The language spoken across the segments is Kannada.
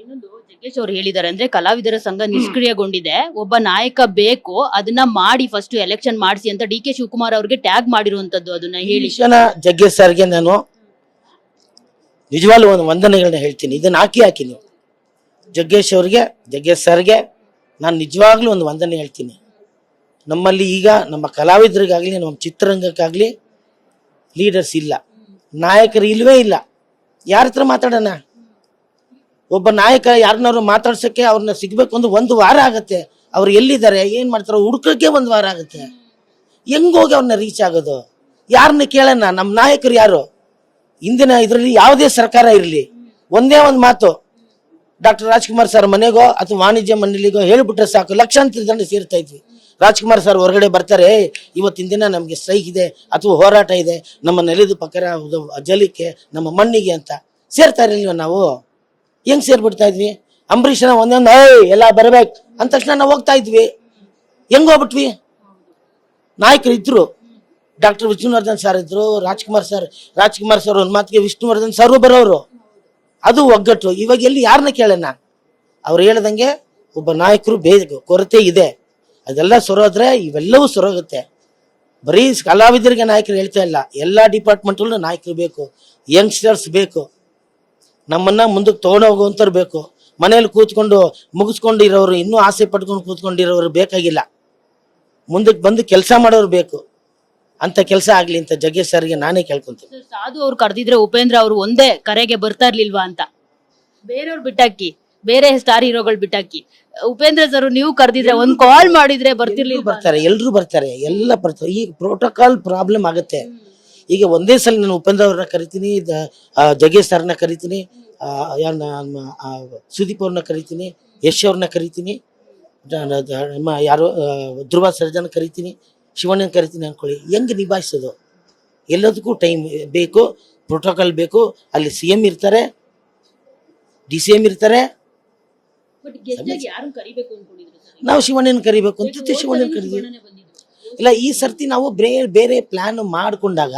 ಇನ್ನೊಂದು ಜಗ್ಗೇಶ್ ಅವ್ರು ಹೇಳಿದ್ದಾರೆ ಅಂದ್ರೆ ಕಲಾವಿದರ ಸಂಘ ನಿಷ್ಕ್ರಿಯಗೊಂಡಿದೆ. ಒಬ್ಬ ನಾಯಕ ಬೇಕು ಅದನ್ನ ಮಾಡಿ ಫಸ್ಟ್ ಎಲೆಕ್ಷನ್ ಮಾಡಿಸಿ ಅಂತ ಡಿ ಕೆ ಶಿವಕುಮಾರ್ ಅವ್ರಿಗೆ ಟ್ಯಾಗ್ ಮಾಡಿರುವಂತದ್ದು ಅದನ್ನ ಹೇಳಿ. ಜಗ್ಗೇಶ್ ಸರ್ಗೆ ನಾನು ನಿಜವಾಗ್ಲೂ ಒಂದು ವಂದನೆಗಳನ್ನ ಹೇಳ್ತೀನಿ. ಇದನ್ನ ಹಾಕಿ ಹಾಕಿ ನೀವು. ಜಗ್ಗೇಶ್ ಅವ್ರಿಗೆ ಜಗ್ಗೇಶ್ ಸರ್ಗೆ ನಾನು ನಿಜವಾಗ್ಲೂ ಒಂದು ವಂದನೆ ಹೇಳ್ತೀನಿ. ನಮ್ಮಲ್ಲಿ ಈಗ ನಮ್ಮ ಕಲಾವಿದರಿಗಾಗಲಿ ನಮ್ಮ ಚಿತ್ರರಂಗಕ್ಕಾಗ್ಲಿ ಲೀಡರ್ಸ್ ಇಲ್ಲ. ನಾಯಕರು ಇಲ್ವೇ ಇಲ್ಲ. ಯಾರ ಹತ್ರ ಮಾತಾಡೋಣ? ಒಬ್ಬ ನಾಯಕ ಯಾರನ್ನಾರು ಮಾತಾಡ್ಸೋಕ್ಕೆ ಅವ್ರನ್ನ ಸಿಗ್ಬೇಕು ಅಂದ್ರೆ ಒಂದು ವಾರ ಆಗುತ್ತೆ. ಅವ್ರು ಎಲ್ಲಿದ್ದಾರೆ, ಏನು ಮಾಡ್ತಾರೆ, ಹುಡ್ಕೋಕ್ಕೆ ಒಂದು ವಾರ ಆಗುತ್ತೆ. ಹೆಂಗೋಗಿ ಅವ್ರನ್ನ ರೀಚ್ ಆಗೋದು? ಯಾರನ್ನ ಕೇಳೋಣ? ನಮ್ಮ ನಾಯಕರು ಯಾರು? ಇಂದಿನ ಇದರಲ್ಲಿ ಯಾವುದೇ ಸರ್ಕಾರ ಇರಲಿ. ಒಂದೇ ಒಂದು ಮಾತು. ಡಾಕ್ಟರ್ ರಾಜ್ಕುಮಾರ್ ಸರ್ ಮನೆಗೋ ಅಥವಾ ವಾಣಿಜ್ಯ ಮಂಡಳಿಗೋ ಹೇಳಿಬಿಟ್ರೆ ಸಾಕು. ಲಕ್ಷಾಂತರ ಜನ ಸೇರ್ತಾ ಇದ್ವಿ. ರಾಜ್ಕುಮಾರ್ ಸರ್ ಹೊರಗಡೆ ಬರ್ತಾರೆ ಇವತ್ತಿನ ದಿನ ನಮಗೆ ಸ್ಟ್ರೈಕ್ ಇದೆ ಅಥವಾ ಹೋರಾಟ ಇದೆ. ನಮ್ಮ ನೆಲದ ಪಕ್ಕರ ಜಲಕ್ಕೆ ನಮ್ಮ ಮಣ್ಣಿಗೆ ಅಂತ. ಸೇರ್ತಾ ಇರಲಿಲ್ವ ನಾವು? ಹೆಂಗ್ ಸೇರ್ಬಿಡ್ತಾ ಇದ್ವಿ? ಅಂಬರೀಷನ ಒಂದೊಂದು, ಏಯ್, ಎಲ್ಲ ಬರಬೇಕು. ಅಂದ ತಕ್ಷಣ ನಾವು ಹೋಗ್ತಾ ಇದ್ವಿ. ಹೆಂಗ್ ಹೋಗ್ಬಿಟ್ವಿ? ನಾಯಕರು ಇದ್ರು. ಡಾಕ್ಟರ್ ವಿಷ್ಣುವರ್ಧನ್ ಸರ್ ಇದ್ರು, ರಾಜ್ಕುಮಾರ್ ಸರ್ ರಾಜ್ಕುಮಾರ್ ಸರ್ ಒಂದು ಮಾತಿಗೆ ವಿಷ್ಣುವರ್ಧನ್ ಸರ್ ಬರೋರು. ಅದು ಒಗ್ಗಟ್ಟು. ಇವಾಗ ಎಲ್ಲಿ ಯಾರನ್ನ ಕೇಳೋಣ ಅವ್ರು ಹೇಳ್ದಂಗೆ ಒಬ್ಬ ನಾಯಕರು ಬೇಕು ಕೊರತೆ ಇದೆ. ಅದೆಲ್ಲ ಸೊರೋದ್ರೆ ಇವೆಲ್ಲವೂ ಸೊರೋಗುತ್ತೆ. ಬರೀ ಕಲಾವಿದರಿಗೆ ನಾಯಕರು ಹೇಳ್ತಾ ಇಲ್ಲ. ಎಲ್ಲ ಡಿಪಾರ್ಟ್ಮೆಂಟಲ್ಲೂ ನಾಯಕರು ಬೇಕು. ಯಂಗ್ಸ್ಟರ್ಸ್ ಬೇಕು. ನಮ್ಮನ್ನ ಮುಂದಕ್ಕೆ ತಗೊಂಡೋಗುವಂಥವ್ರು ಬೇಕು. ಮನೇಲಿ ಕೂತ್ಕೊಂಡು ಮುಗಿಸ್ಕೊಂಡಿರೋರು ಇನ್ನೂ ಆಸೆ ಪಟ್ಕೊಂಡು ಕೂತ್ಕೊಂಡಿರೋರು ಬೇಕಾಗಿಲ್ಲ. ಮುಂದಕ್ಕೆ ಬಂದು ಕೆಲಸ ಮಾಡೋರು ಬೇಕು. ಅಂತ ಕೆಲಸ ಆಗ್ಲಿ ಅಂತ ಜಗ್ಗೇಶ್ ಸರ್ಗೆ ನಾನೇ ಕೇಳ್ಕೊಂತೀನಿ ಸಾಧು ಅವ್ರು ಕರೆದಿದ್ರೆ ಉಪೇಂದ್ರ ಅವರು ಒಂದೇ ಕರೆಗೆ ಬರ್ತಾ ಇರ್ಲಿಲ್ವಾ ಅಂತ. ಬೇರೆಯವ್ರು ಬಿಟ್ಟಾಕಿ ಬೇರೆ ಸ್ಟಾರ್ ಹೀರೋಗಳು ಬಿಟ್ಟಾಕಿ. ಉಪೇಂದ್ರ ಸರ್ ನೀವು ಕರೆದಿದ್ರೆ ಒಂದ್ ಕಾಲ್ ಮಾಡಿದ್ರೆ ಬರ್ತಿರ್ಲಿಲ್ಲ ಬರ್ತಾರೆ ಎಲ್ರು ಬರ್ತಾರೆ. ಎಲ್ಲ ಬರ್ತಾರೆ. ಈ ಪ್ರೋಟೋಕಾಲ್ ಪ್ರಾಬ್ಲಮ್ ಆಗುತ್ತೆ. ಈಗ ಒಂದೇ ಸಲ ನಾನು ಉಪೇಂದ್ರ ಅವ್ರನ್ನ ಕರಿತೀನಿ ಜಗೇಶ್ ಸರ್ನ ಕರಿತೀನಿ ಸುದೀಪ್ ಅವ್ರನ್ನ ಕರಿತೀನಿ ಯಶ್ ಅವ್ರನ್ನ ಕರಿತೀನಿ ನಮ್ಮ ಯಾರು ಧ್ರುವ ಸರ್ಜನ್ ಕರಿತೀನಿ ಶಿವಣ್ಣನ ಕರಿತೀನಿ ಅನ್ಕೊಳ್ಳಿ. ಹೆಂಗೆ ನಿಭಾಯಿಸೋದು? ಎಲ್ಲದಕ್ಕೂ ಟೈಮ್ ಬೇಕು ಪ್ರೋಟೋಕಾಲ್ ಬೇಕು ಅಲ್ಲಿ ಸಿ ಎಂ ಇರ್ತಾರೆ ಡಿ ಸಿ ಎಂ ಇರ್ತಾರೆ. ನಾವು ಶಿವಣ್ಣನ ಕರಿಬೇಕು ಅಂತ ಶಿವಣ್ಣನ ಕರಿತೀವಿ. ಇಲ್ಲ, ಈ ಸರ್ತಿ ನಾವು ಬೇರೆ ಬೇರೆ ಪ್ಲಾನ್ ಮಾಡ್ಕೊಂಡಾಗ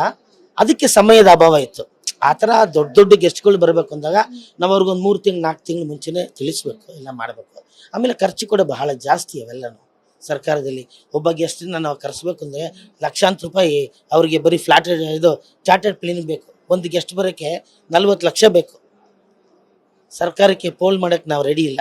ಅದಕ್ಕೆ ಸಮಯದ ಅಭಾವ ಇತ್ತು. ಆ ಥರ ದೊಡ್ಡ ದೊಡ್ಡ ಗೆಸ್ಟ್ಗಳು ಬರಬೇಕು ಅಂದಾಗ ನಾವು ಅವ್ರಿಗೊಂದು ಮೂರು ತಿಂಗಳು ನಾಲ್ಕು ತಿಂಗಳು ಮುಂಚೆನೇ ತಿಳಿಸ್ಬೇಕು, ಎಲ್ಲ ಮಾಡಬೇಕು. ಆಮೇಲೆ ಖರ್ಚು ಕೂಡ ಬಹಳ ಜಾಸ್ತಿ ಅವೆಲ್ಲನೂ. ಸರ್ಕಾರದಲ್ಲಿ ಒಬ್ಬ ಗೆಸ್ಟನ್ನ ನಾವು ಕರೆಸ್ಬೇಕು ಅಂದರೆ ಲಕ್ಷಾಂತರ ರೂಪಾಯಿ ಅವರಿಗೆ ಬರೀ ಫ್ಲಾಟ್ ಇದು ಚಾರ್ಟರ್ಡ್ ಪ್ಲೇನ್ ಬೇಕು. ಒಂದು ಗೆಸ್ಟ್ ಬರೋಕ್ಕೆ ನಲ್ವತ್ತು ಲಕ್ಷ ಬೇಕು. ಸರ್ಕಾರಕ್ಕೆ ಪೋಲ್ ಮಾಡೋಕ್ಕೆ ನಾವು ರೆಡಿ ಇಲ್ಲ.